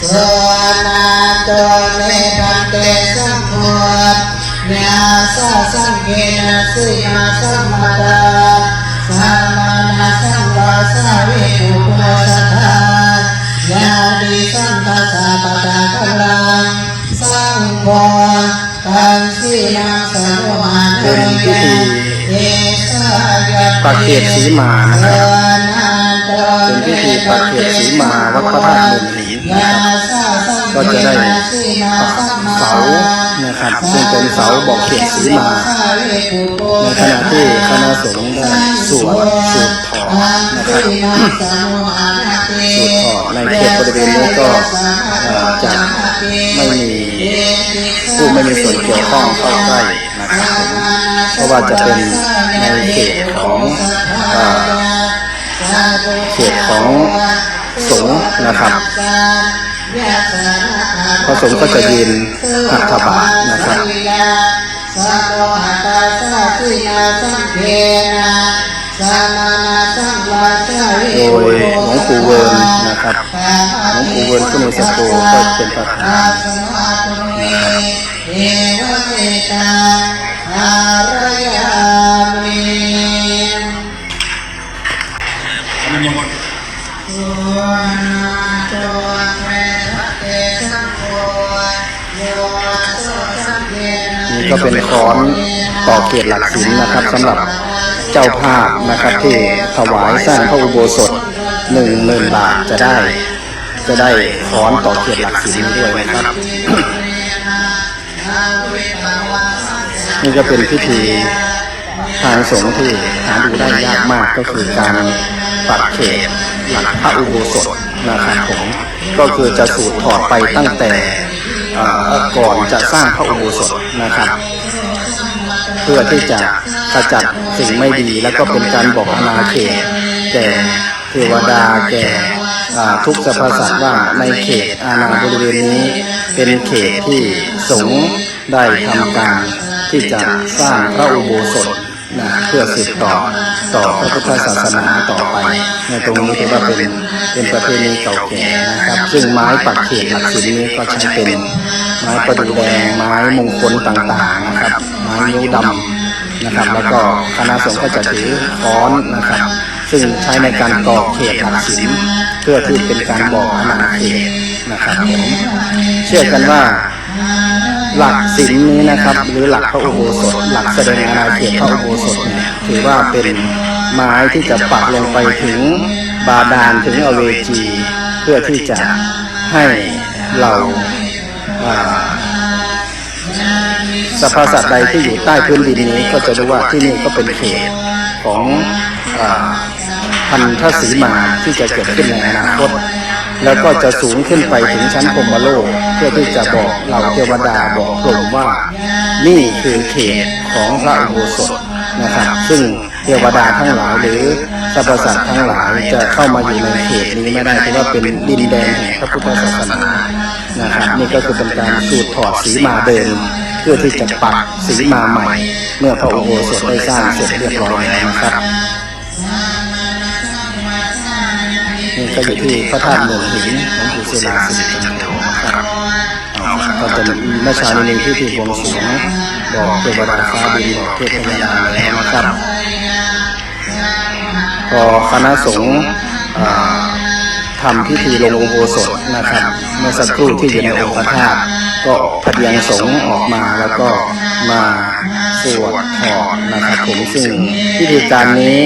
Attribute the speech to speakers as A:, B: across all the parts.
A: สวนาโตเมพันเตสัมโพธเนียสาสังเกนะสิมาสัมมาตาสัมมานาสัมวาสาวิปุปโมสัทธาญาติสัมปัสสะปะทะกลังสังโฆตังสีนังสัมมาเน
B: เป็นพิธี
A: เอสายะ
B: ปักเขตสีมานะครับ เป็นพิธีปักเขตสีมาวัดพระธาตุบุญหินนะครับก็จะได้ปักเสานะครับซึ่งเป็นเสาบอกเขตสีมาในขณะที่คณะสงฆ์ได้สวดสูตรถอนะครับสูตรถอในเขตบริเวณนี้ก็จะไม่มีผู้ไม่มีส่วนเกี่ยวข้องเข้าใกล้นะครับผมเพราะว่าจะเป็นในเขตของ เขตของสงฆ์นะครับพระสงฆ์ก็จะยืนหัตถบาทนะครับ
A: สัโลหตาสาสินาสังเกนะสัมมาสังวาสาวิ
B: โดยหลวงปู่เวิร์นนะครับหลวงปู่เวิร์นคุณอุสโกก็เป็นประธาน
A: เอวเมตังอารยามิ นะ
B: นี่ก็เป็นค้อนต่อเกียรติหลักศิลนะครับสำหรับเจ้าภาพนะครับที่ถวายสร้างพระอุโบสถหนึ่งหมื่นบาทจะได้ จะได้ค้อนต่อเกียรติหลักศิลนี้ด้วยนะครับ นี่ก็เป็นพิธีทางสงฆ์ที่หาดูได้ยากมากก็คือการ ปักเขตหลักพระอุโบสถนะครับผมก็คือจะสูตรถอดไปตั้งแต่ก่อนจะสร้างพระอุโบสถนะครับ เพื่อที่จะขจัดสิ่งไม่ดีแล้วก็เป็นการบอกอาณาเขตแก่เทวดาแก่ทุกสรรพสัตว์ว่าในเขตอาณาบริเวณนี้ เป็นเขตที่สงได้ทำการที่จะสร้างพระอุโบสถ นะเพื่อสืบต่อต่อพระพุทธศาสนาต่อไปในตรงนี้ถือว่าเป็นเป็นประเพณีเก่าแก่นะครับ ซึ่งไม้ปักเขตหลักศิลนี้ก็ใช้เป็นไม้ประดูแดงไม้มงคลต่างๆนะครับ ไม้นิ้วดำนะครับ แล้วก็คณะสงฆ์ก็จะถือค้อนนะครับ ซึ่งใช้ในการต่อเขตหลักศิลเพื่อที่เป็นการบอกอาณาเขตนะครับผมเชื่อกันว่า หลักศิลนี้นะครับ หรือหลักพระอุโบสถหลักแสดงอาณาเขตพระอุโบสถเนี่ยถือว่าเป็นไม้ที่จะปักลงไปถึงบาดาลถึงอเวจีเพื่อที่จะให้เราอ่าสัตว์ใดที่อยู่ใต้พื้นดินนี้ก็จะรู้ว่าที่นี่ก็เป็นเขตของพันธสีมาที่จะเกิดขึ้นในอนาคต แล้วก็จะสูงขึ้นไปถึงชั้นพรมโลก เพื่อที่จะบอกเหล่าเทวดาบอกพรหมว่า นี่คือเขตของพระอุโบสถนะครับ ซึ่งเทวดาทั้งหลายหรือสรรพสัตว์ทั้งหลายจะเข้ามาอยู่ในเขตนี้ไม่ได้เพราะว่าเป็นดินแดนแห่งพระพุทธศาสนานะครับนี่ก็คือเป็นการสูตรถอดสีมาเดิมเพื่อที่จะปักสีมาใหม่ เมื่อพระอุโบสถได้สร้างเสร็จเรียบร้อยแล้วนะครับ ก็อยู่ที่พระธาตุเมืองหินหลวงปู่ศิลาสิริจันโทนะครับก็จะมีเมื่อเช้านี้มีพิธีบวงสรวงบอกเทวดาฟ้าดินบอกเทพยาแล้วนะครับ พอคณะสงฆ์ทำพิธีลงอุโบสถนะครับ เมื่อสักครู่ที่อยู่ในองค์พระธาตุก็พเดียงสงฆ์ออกมาแล้วก็มา สวดถอดนะครับผมซึ่งพิธีการนี้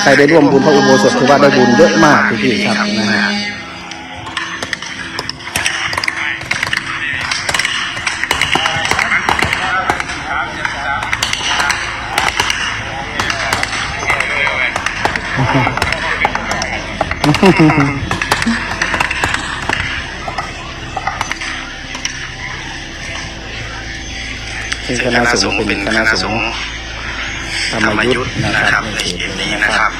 B: ใครได้ร่วมบุญพระอุโบสถถือว่าได้บุญเยอะมากพี่ๆครับนะฮะ ซึ่งคณะสงฆ์เป็นคณะสงฆ์ธรรมยุทธ์นะครับในเขตนี้นะครับ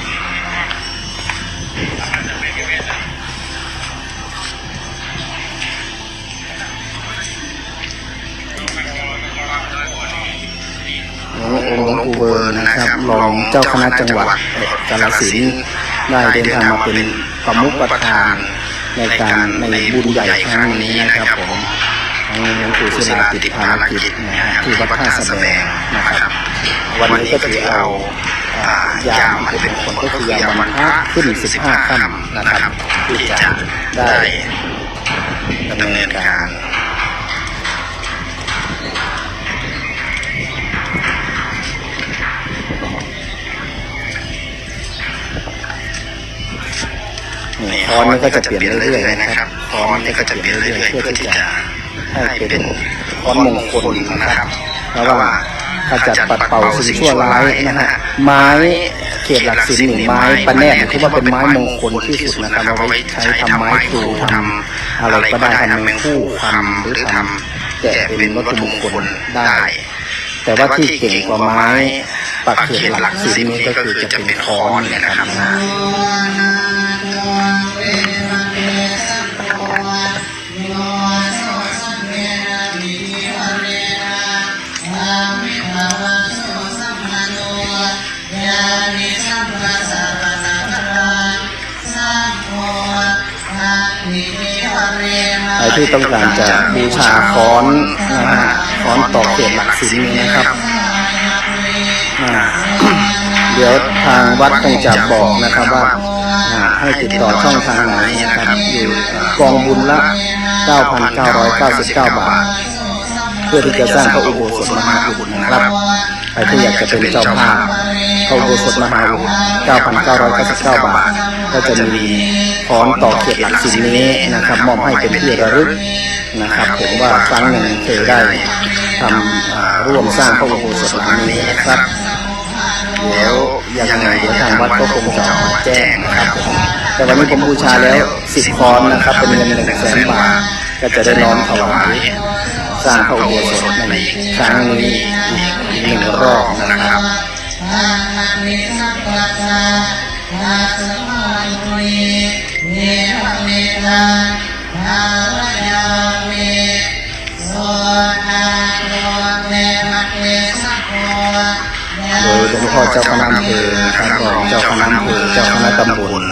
B: หลวงองค์หลวงปู่เบิร์นนะครับรองเจ้าคณะจังหวัดกาลสินธุ์ได้เดินทางมาเป็นประมุขประธานในการในบุญใหญ่ครั้งนี้นะครับผมทั้ง หลวงปู่ศิลาติดภารกิจนะฮะที่วัดท่าสะแบงนะครับ วันนี้ก็ถือเอาอ่ายามอันเป็นคนก็คือยามวันพระขึ้น15ค่ำนะครับที่จะได้ดำเนินการนี่ฟอนต์นี่ก็จะเปลี่ยนเรื่อยๆนะครับฟอนต์นี่ก็จะเปลี่ยนเรื่อยๆเพื่อที่จะ ให้เป็นฟอนต์มงคลนะครับเพราะว่าขจัดปัดเป่าสิ่งชั่วร้ายนะฮะไม้เขตหลักสินหนึ่งไม้ปะแนกถือว่าเป็นไม้มงคลที่สุดนะครับเอาไว้ใช้ทำไม้ครูทำอะไรก็ได้ทำแมงคู่ทำหรือทำแกเป็นวัตถุมงคลได้ แต่ว่าที่เก่งกว่าไม้ปักเขตหลักสินนี่ก็คือจะเป็นค้อนนะครับ รที่ต้องการจะบูชาค้อนนะฮะค้อนต่อเขตหลักสินนี้นะครับเดี๋ยวทางวัดคงจะบอกนะครับว่าให้ติดต่อช่องทางไหนนะครับอยู่กองบุญละ 9,999 บาท เพื่อที่จะสร้างพระอุโบสถมหาอุดนะครับ ครที่อยากจะเป็นเจ้าภาพพระอุโบสถมหาอุด9,999 บาท ก็จะมีพร้อนต่อเขตหลักสินนี้นะครับ มอบให้เป็นที่ระลึกนะครับ ผมว่าครั้งหนึ่งเคยได้ทำร่วมสร้างพระอุโบสถหลังนี้นะครับเดี๋ยวยังไงเดี๋ยวทางวัดก็คงจะมาแจ้งนะครับผมแต่วันนี้ผมบูชาแล้วสิบคอนนะครับ เป็นเงินหนึ่งแสนบาท ก็จะได้น้อมถวายสร้างพระอุโบสถในครั้งนี้อีก หนึ่งรอบนะครับโดยหลวงพ่อเจ้าคณะอำเภอครับรองเจ้าคณะอำเภอเจ้าคณะตำบล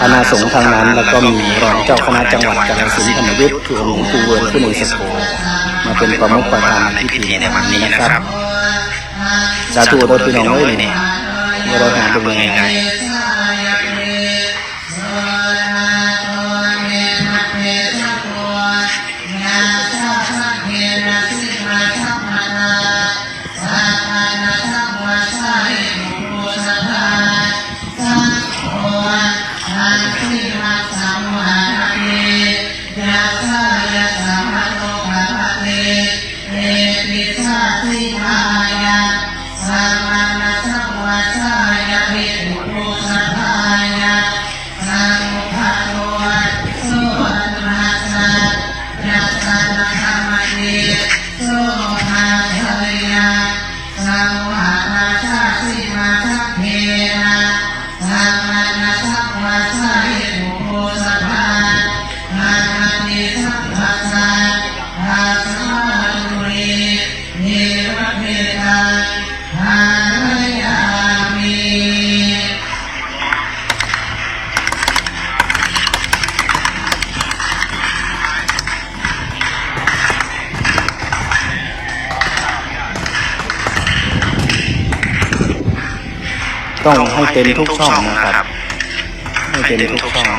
B: คณะสงฆ์ทางนั้น แล้วก็มีรองเจ้าคณะจังหวัดกาฬสินธุ์ธรรมยุทธ์คือหลวงปู่เวิร์นผู้หนึ่งสโกมาเป็นประมุขประธานในพิธีในวันนี้นะครับ สาธุโดยพี่น้องเอ้ยนี่ไม่ได้หาเป็นยังไง ต้องให้เต็มทุกช่องนะครับ ให้เต็มทุกช่อง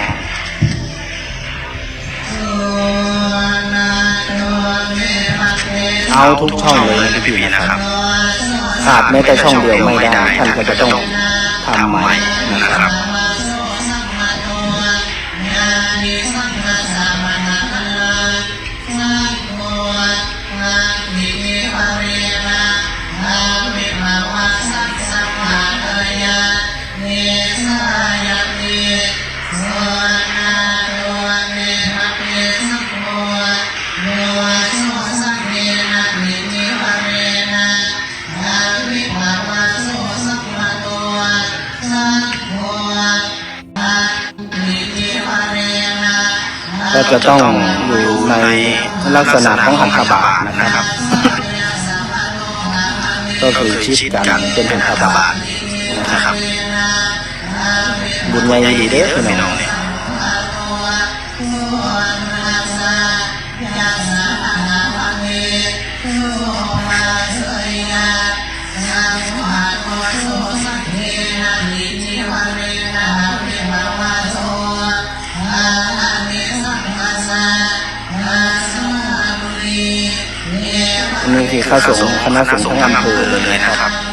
B: เอาทุกช่องเลยนะพี่นะครับขาดแม้แต่ช่องเดียวไม่ได้ท่านก็จะต้องทำใหม่นะครับ ก็จะต้องอยู่ในลักษณะของหันขบาทนะครับ ก็คือชิดกันเป็นหันขบาทนะครับ
A: บุญใหญ่ดีเด้อพี่น้อง คือข้าสงฆ์คณะสงฆ์ทั้งอำเภอเลยนะครับ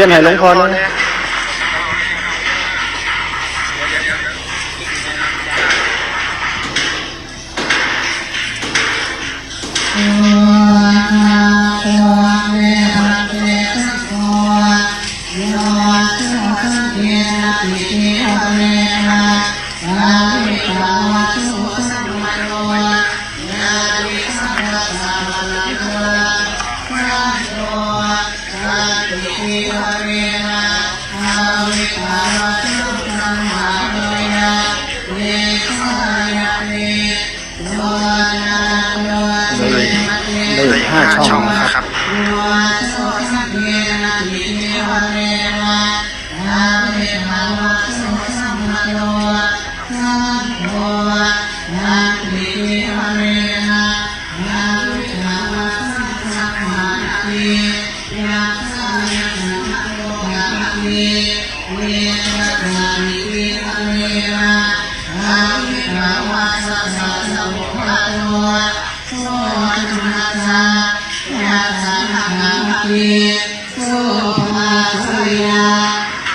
A: ยี่ยนให้หลวงพ่อนะ ได้ได้ห้าช่องนะครับ
B: เ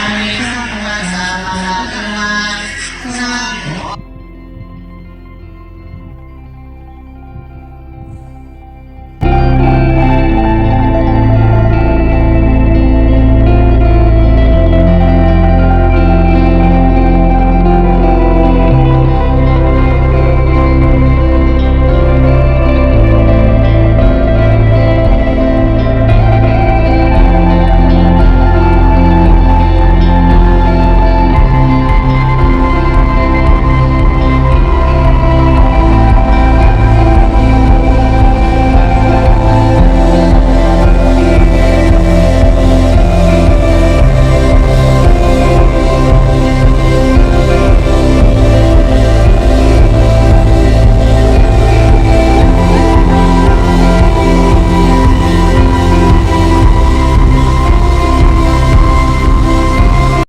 B: Amen.